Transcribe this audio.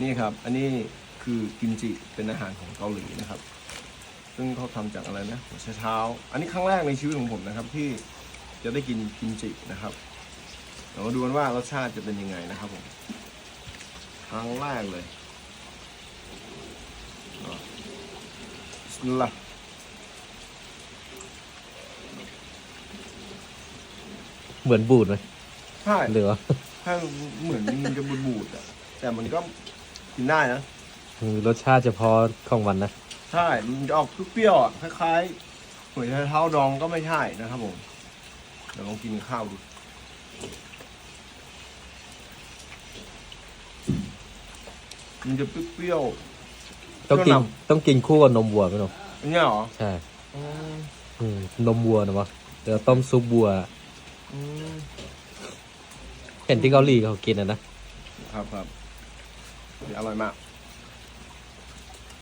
นี่ครับ อันนี้คือกิมจิเป็นอาหารของเกาหลีนะครับ ซึ่งเขาทำจากอะไรนะหัวไชเท้า อันนี้ครั้งแรกในชีวิตของผมนะครับ ที่จะได้กินกิมจินะครับเดี๋ยวมาดูกันว่ารสชาติจะเป็นยังไงนะครับผมครั้งแรกเลยอะบิสมิลลาห์เหมือนบูดไหมใช่หรือว่าถ้าเหมือนมันจะบูดๆอะแต่มันก็ กินได้นะรสชาติเฉพาะของมันนะ ใช่มันจะออกเปรี้ยวๆอะคล้ายๆหัวไชเท้าดองก็ไม่ใช่นะครับผมเดี๋ยวลองกินข้าวดูมันจะเปรี้ยว ต้องกิน เปรี้ยวนต้องกินคู่กับนมวัวไหมหนูๆอันเนี้ยเหรอใช่อืมอืมนมวัวนะวะเดี๋ยวต้มซุปวัว อืมเห็นที่เกาหลีเขากินอะนะครับครับ อร่อยมาก